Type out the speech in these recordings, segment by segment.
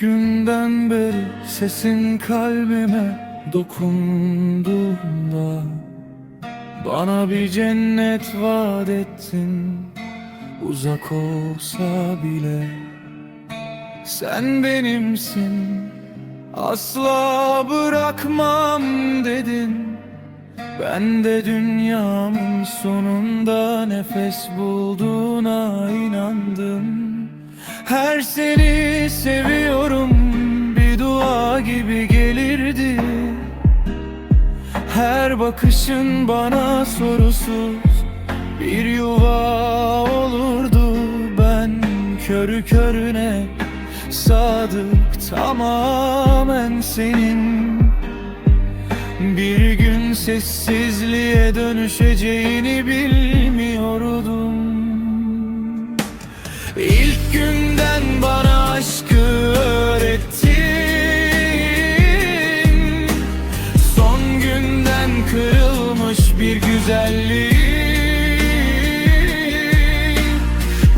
günden beri sesin kalbime dokunduğunda Bana bir cennet vaat ettin uzak olsa bile. Sen benimsin asla bırakmam dedin. Ben de dünyamın sonunda nefes bulduğuna inandım Her seni seviyorum bir dua gibi gelirdi. Her bakışın bana sorusuz bir yuva olurdu. Ben körü körüne sadık tamamen senin. Bir gün sessizliğe dönüşeceğini bilmiyordum. İlk günden bir güzelliği.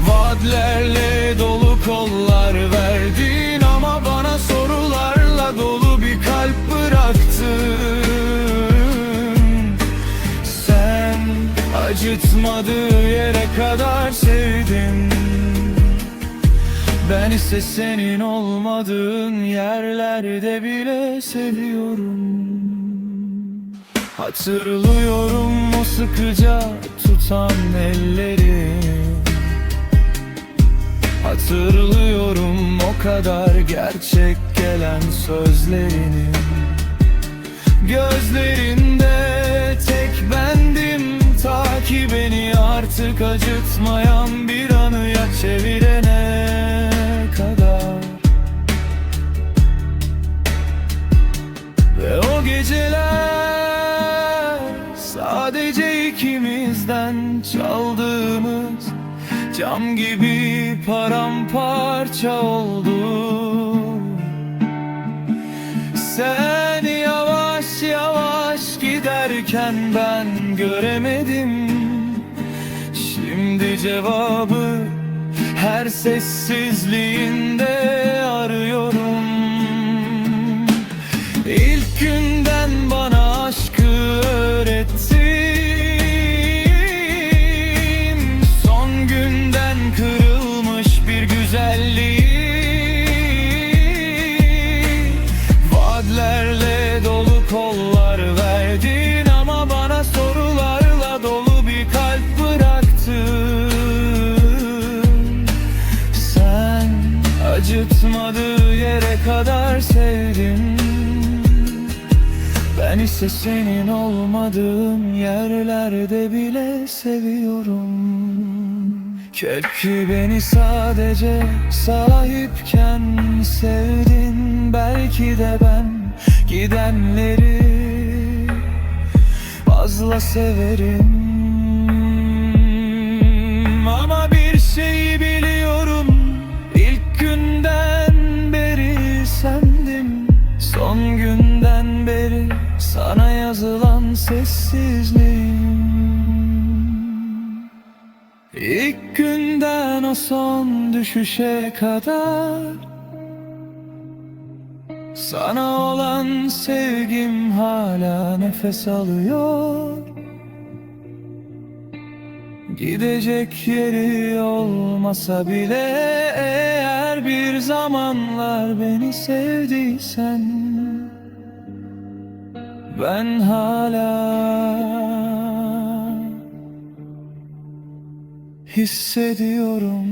Vaatlerle dolu kollar verdin Ama bana sorularla dolu bir kalp bıraktın. Sen acıtmadığı yere kadar sevdin. Ben ise senin olmadığın yerlerde bile seviyorum Hatırlıyorum o sıkıca tutan elleri. Hatırlıyorum o kadar gerçek gelen sözlerini. Gözlerinde tek bendim Ta ki beni artık acıtmayan bir anıya çevirene kadar. Ve o geceler sadece ikimizden çaldığımız Cam gibi paramparça oldu. Sen yavaş yavaş giderken ben göremedim. Şimdi cevabı her sessizliğinde arıyorum. İlk günden bana aşkı öğrettin ben ise senin olmadığın yerlerde bile seviyorum. Keşke beni sadece sahipken sevdin. Belki de ben gidenleri fazla severim. Ama bir şeyi biliyorum yazılan sessizliğim İlk günden o son düşüşe kadar Sana olan sevgim hala nefes alıyor. Gidecek yeri olmasa bile Eğer bir zamanlar beni sevdiysen Ben hala hissediyorum